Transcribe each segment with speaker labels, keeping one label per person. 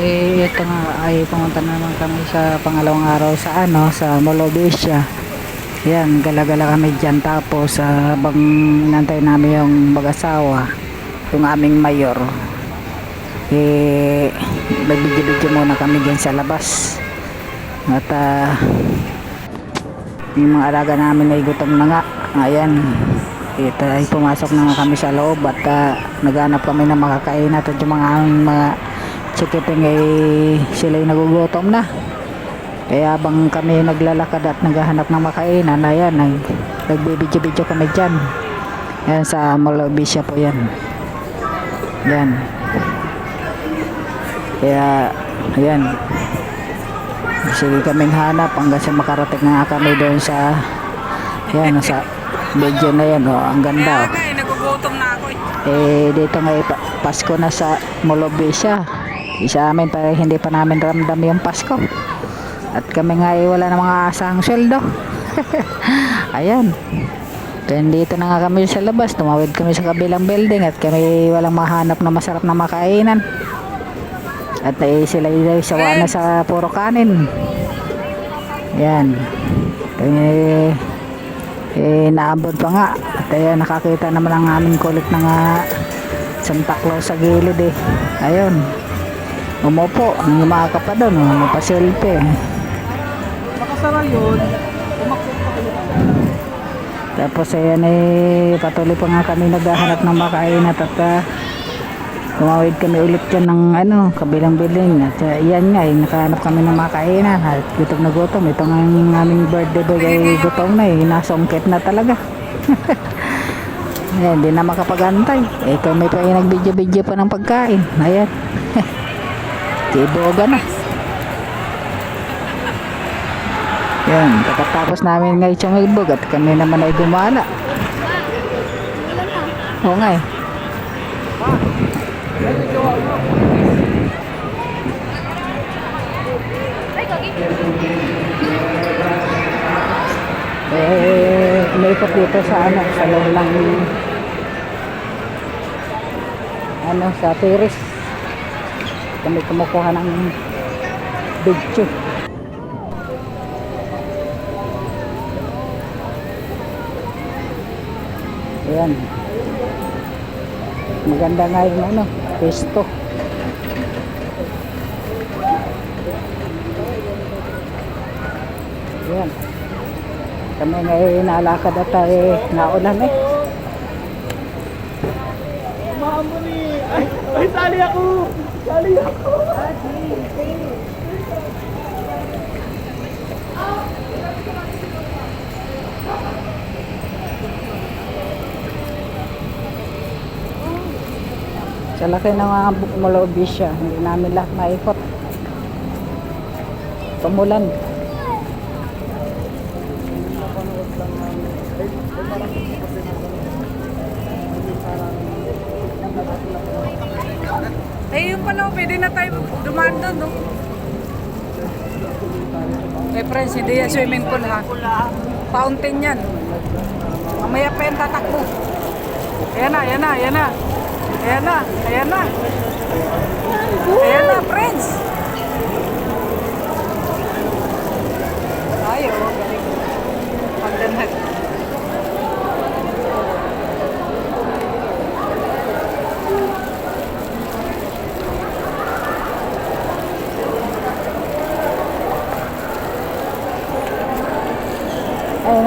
Speaker 1: Eh, ito nga ay pumunta na naman kami sa pangalawang araw sa ano, sa Molobesia. Yan, gala-gala kami dyan. Tapos, ah, habang inantay namin yung mag-asawa, yung aming mayor, eh, nagbidyo-bidyo muna kami dyan sa labas. At, ah, yung mga alaga namin ay gutom na nga. Ayan, ito ay pumasok na nga kami sa loob at ah, naghanap kami ng makakain at yung mga aming mga chikiting ay sila'y nagugutom na. Kaya habang kami naglalakad at naghahanap ng makainan, ayan, nag, nagbibidyo-bidyo kami dyan. Ayan, sa Molobisya po yan. Yan. Kaya, ayan. Sige kaming hanap hanggang sa makarating na kami doon sa, ayan, sa video na yan, oh, ang ganda, oh.
Speaker 2: Eh, nagugutom na ako eh.
Speaker 1: Eh, dito nga pa- Pasko na sa Molobisya. Isa amin pa hindi pa namin ramdam yung Pasko. At kami nga ay wala na mga asang sweldo. Ayan. Kaya dito na nga kami sa labas. Tumawid kami sa kabilang building at kami walang mahanap na masarap na makainan. At eh, sila ay sawa na sa puro kanin. Yan. Kaya eh, naabot pa nga. At ayan, nakakita naman ang aming kulit na nga Santa Claus sa gilid eh. Ayun. Umupo. Ang umaka pa doon. Umapasilpi.
Speaker 2: Makasara yun. Umakot pa kayo.
Speaker 1: Tapos ayan eh, patuloy pa nga kami naghahanap ng makain at at ah, tumawid kami ulit dyan ng ano, kabilang building. At uh, yan nga eh, nakahanap kami ng makainan. At gutom na gutom. Ito nga ang aming birthday boy ay gutom na eh. Nasongkit na talaga. Ayan, hindi na makapagantay. Eh, kami pa yung nag-video-video pa ng pagkain. Ayan. Tiboga na. Yan, pagkatapos namin ngay Changilbog at kami naman ay gumala. Oo nga eh. Eh, umikot dito sa ano, sa lang ano, sa tiris. Kami kumukuha ng video. Ayan. Maganda nga yung ano, pesto. Ayan. Kami ngayon nalakad at ay naulan eh.
Speaker 2: Mamo ni. Ay, sali ako. Sali ako.
Speaker 1: Sa laki ng mga bukmalobis siya, hindi namin lahat maikot. Pamulan.
Speaker 2: Eh, yung pala, pwede na tayo dumaan doon, no? Eh, friends, hindi yan swimming pool, ha? Fountain yan. Mamaya pa yan tatakbo. Ayan na, ayan na, ayan na. Ayan na, ayan na. Ayan na, friends. Ayo, galing. Magdanag.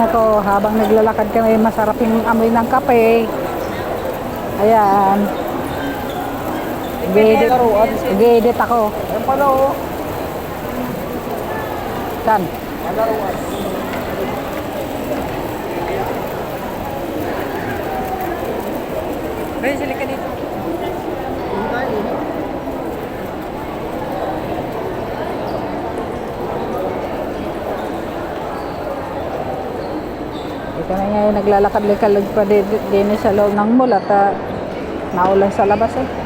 Speaker 1: Ayun ako, habang naglalakad kami, masarap yung amoy ng kape. Ayan. Gedit, gedit ako.
Speaker 2: Ayan pala, oh.
Speaker 1: Saan?
Speaker 2: Sili ka dito.
Speaker 1: Ito na nga yung naglalakad-likad pa din, din sa loob ng mall at ah, naulan sa labas eh.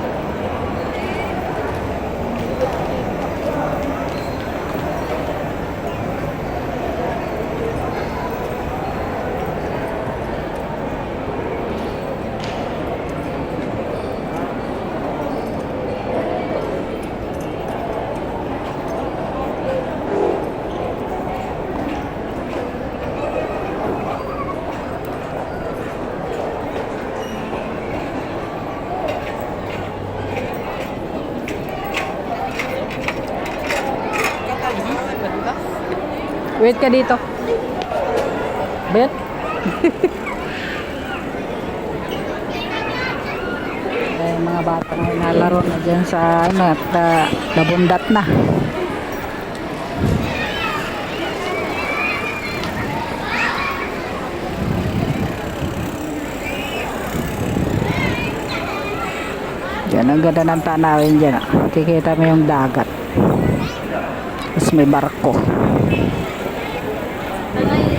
Speaker 1: Wait ka dito. Bet. eh, mga bata na nalaro na dyan sa ano at uh, nabundat na. Yan, ang ganda ng tanawin dyan. ah. Kikita mo yung dagat. Tapos may barko. はい